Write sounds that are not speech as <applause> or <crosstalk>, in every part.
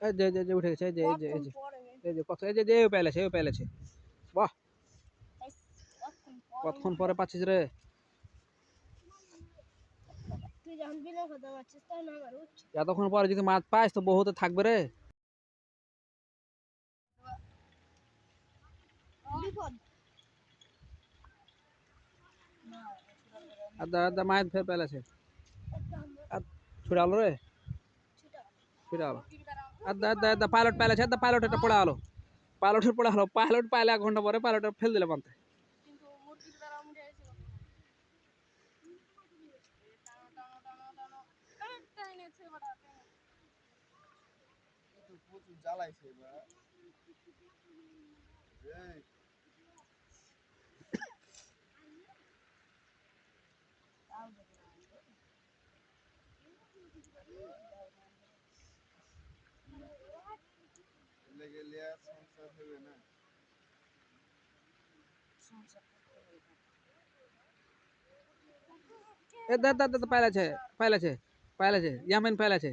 এই যে যে যে উঠে গেছে এই যে এই যে এই যে। এই যে কত এই যে যে পেলেছে ও পেলেছে বাহ! কতক্ষণ পরে? পাচ্ছিস রে? এতক্ষণ পরে যদি মাছ পাস তো বহুতে থাকবে রে। বিপদ। আদা আদা মাছ ফের পেলেছে আর ছুড়ালো রে? ছুড়ালো আদা আদা পাইলট পেলেছে আদা পাইলট এটা পড়ে আলো পাইলটের পড়ে পাইলট পাইলে এক ঘণ্টা পরে পাইলট ফেল দিলে দ্বারা উঠে <coughs> <coughs> लगे ले है ना ए दा दा पहला छे पहला छे पहला छे या मैन पहला छे?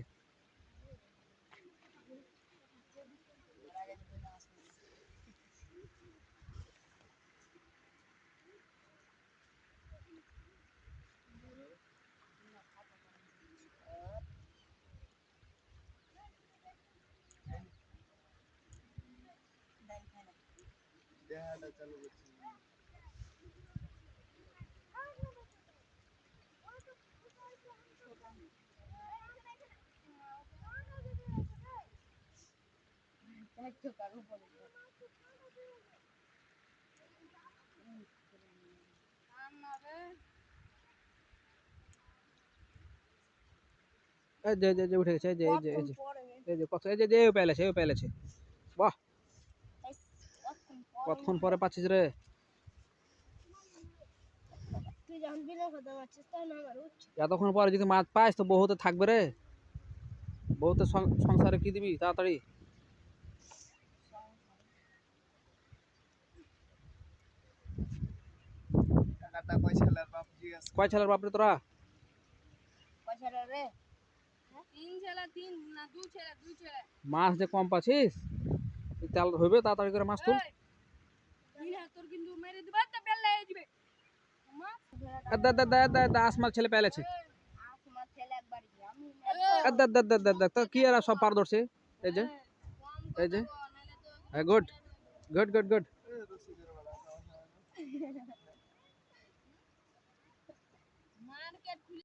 দা পাইলেছে পাইলেছে পাইলেছে ইয়ামেন পাইলেছে দেহাটা চালু করছি একটু কারো বলে আমারে এই যে যে যে উঠে গেছে এই যে এই যে এই যে পরে এই যে কত এই যে যে ও পেলেছে ও পেলেছে বাহ কতক্ষণ পরে পাচ্ছিস রে? এতক্ষণ পরে যদি মাছ পাস তো বহুতে থাকবে রে। বহুতে সংসারে কি দিবি তাড়াতাড়ি? কয় ছেলের বাপরে তোরা? পয়সা রে? তিন ছেলে তিন না দুই ছেলে দুই ছেলে। মাছ যে কম পাচ্ছিস তেল হইবে তাড়াতাড়ি করে মাছ তুল। अद्द अद्द अद्द अद्द आसमान छले पहले छे अद्द अद्द अद्द अद्द अद्द तो किया रा सब पार दौड़ से ए जे ए जे है good good good good market